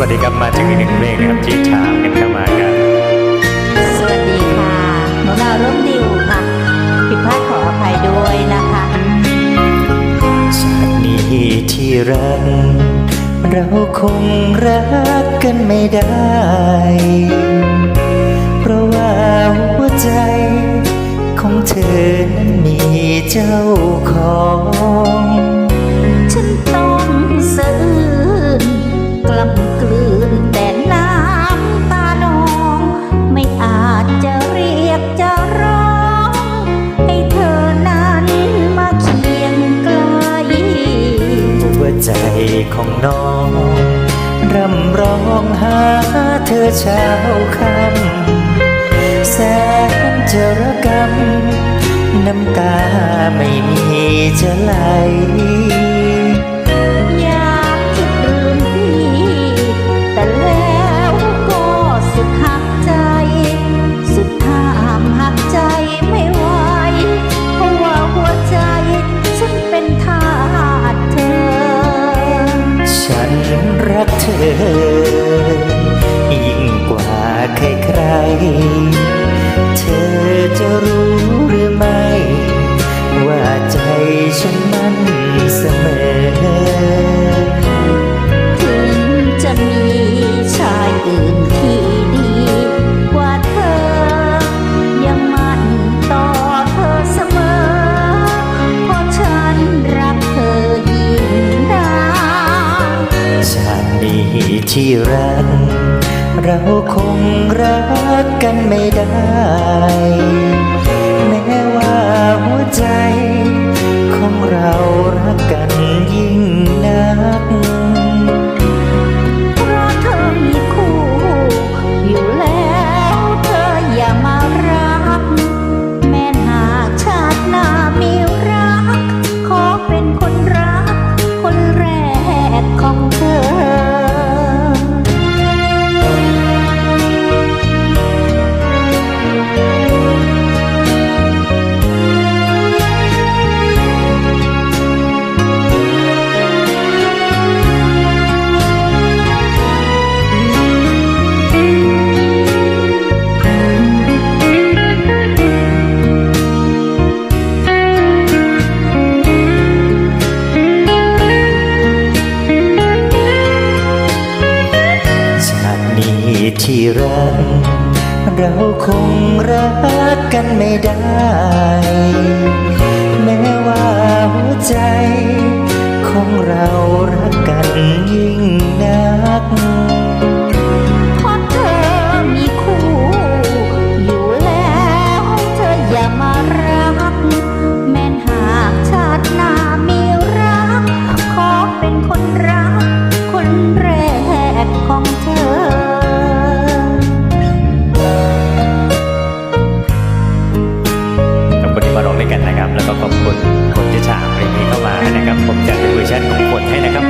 วัสดีครับมาถึงอีกหนึ่งเพลงนะครับที่ถามกันเข้ามาครับสวัสดีค่ะหนูนาร่มดิวค่ะ ผิดพลาดขออภัยด้วยนะคะชาตินี้ที่รักเราคงรักกันไม่ได้ เพราะว่าหัวใจของเธอนั้นมีเจ้าของ ของน้องรำร้องหาเธอเช้าค่ำแสนจะระกำน้ำตาไม่มีจะไหล ที่รัก เราคงรักกันไม่ได้ ที่รัก เราคงรักกันไม่ได้ับ แล้วก็ขอบคุณคนที่ามีเข้ามานะครับ ผมจัดเป็นเวอร์ชันของคนให้นะครับ